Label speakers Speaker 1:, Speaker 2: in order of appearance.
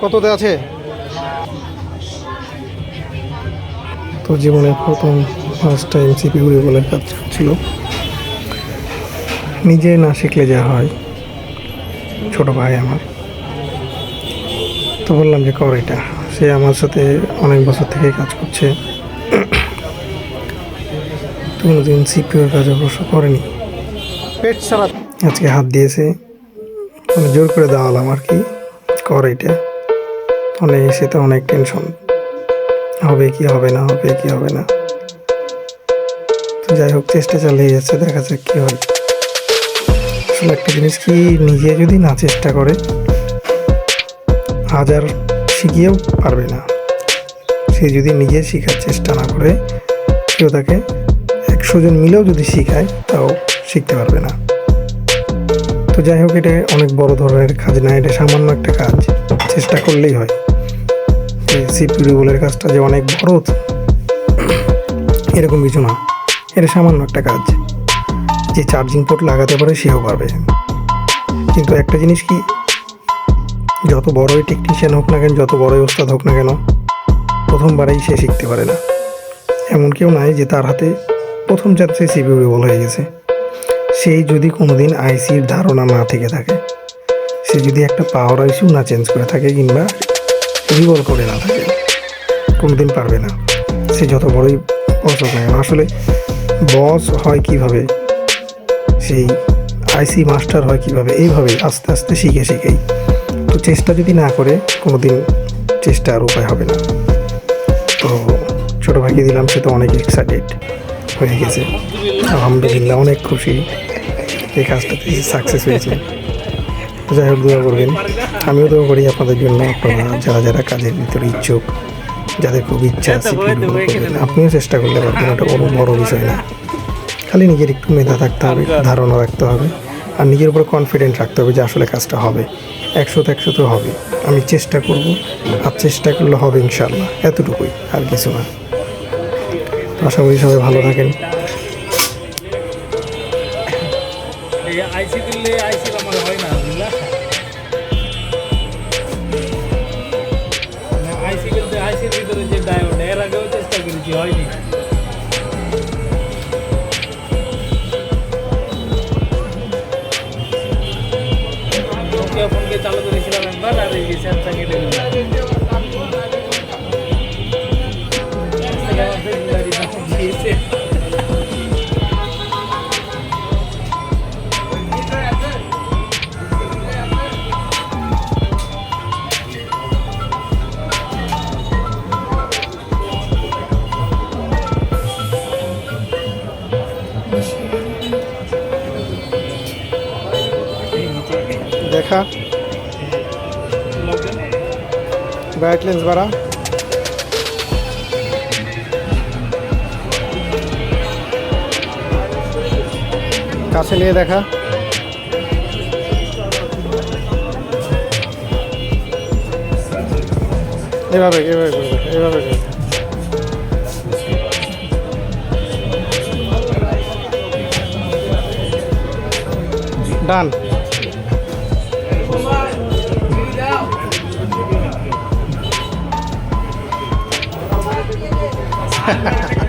Speaker 1: কততে আছে?
Speaker 2: তো জীবনের প্রথম ফার্স্ট টাইম সিপিউ বলে কাজ ছিল। নিজে না শিখলে যা হয় ছোট ভাই আমার। তো বললাম যে কর এটা। সে আমার সাথে অনেক বছর থেকে কাজ করছে। তো কোনোদিন সিপিউর কাজ অবশ্য করেনি।
Speaker 1: পেট ছাড়া
Speaker 2: আজকে হাত দিয়েছে। মানে জোর করে দেওয়ালাম আর কি। কর এটা। এসে তো অনেক টেনশন হবে কি হবে না, হবে কি হবে না। তো যাই হোক, চেষ্টা চালিয়ে যাচ্ছে, দেখা যাক কি হয়। আসলে একটা জিনিস কি, নিজে যদি না চেষ্টা করে হাজার শিখিয়েও পারবে না। সে যদি নিজে শেখার চেষ্টা না করে, কেউ তাকে একশো জন মিলেও যদি শিখায়, তাও শিখতে পারবে না। তো যাই হোক, এটা অনেক বড় ধরনের কাজ না, এটা সামান্য একটা কাজ। চেষ্টা করলেই হয়। সিপিউ বলের কাজটা যে অনেক বড় এরকম কিছু না। এটা সামান্য একটা কাজ। যে চার্জিং পোর্ট লাগাতে পারে সেও পারবে। কিন্তু একটা জিনিস কি, যত বড়ই টেকনিশিয়ান হোক না কেন, যত বড়ই ওস্তাদ হোক না কেন, প্রথমবারেই সে শিখতে পারে না। এমন কেউ নাই যে তার হাতে প্রথম চান্সে সিপিউ বল হয়ে গেছে। সেই যদি কোনোদিন আইসির ধারণা না থেকে থাকে, সে যদি একটা পাওয়ার আইসিও না চেঞ্জ করে থাকে কিংবা রিভল করে না থাকে। কোনোদিন পারবে না। সে যত বড়ই বস হোক না আসলে বস হয় কীভাবে, সেই আইসি মাস্টার হয় কীভাবে এইভাবে আস্তে আস্তে শিখে শিখেই। তো চেষ্টা যদি না করে, কোনোদিন চেষ্টা আর উপায় হবে না। তো ছোটো ভাইকে দিলাম, সে তো অনেক এক্সাইটেড হয়ে গেছে। আলহামদুলিল্লাহ, অনেক খুশি। এই কাজটাতে সাকসেস হয়েছে। তো যাই হোক দোয়া করবেন। আমিও দোয়া করি আপনাদের জন্য আপনারা যারা যারা কাজের ভিতরে ইচ্ছুক যাদের খুব ইচ্ছা আছে আপনিও চেষ্টা করলে পারবেন ওটা কোনো বড় বিষয় না। খালি নিজের একটু মেধা থাকতে হবে ধারণা রাখতে হবে আর নিজের উপর কনফিডেন্ট রাখতে হবে যে আসলে কাজটা হবে। একশো তো একশো তো হবে। আমি চেষ্টা করব আর চেষ্টা করলে হবে ইনশাল্লাহ এতটুকুই আর কিছু না। আশা করি সবাই ভালো থাকেন।
Speaker 3: আইসি দিলে আইসি নোকিয়া ফোনকে চালু করেছিলাম একবার আর এই স্যামসাং এ দিয়েছে
Speaker 1: দেখা ব্রাইট লেন্স বাড়া কাছে নিয়ে দেখা এভাবে এভাবে করবে এভাবে করবে ডান Música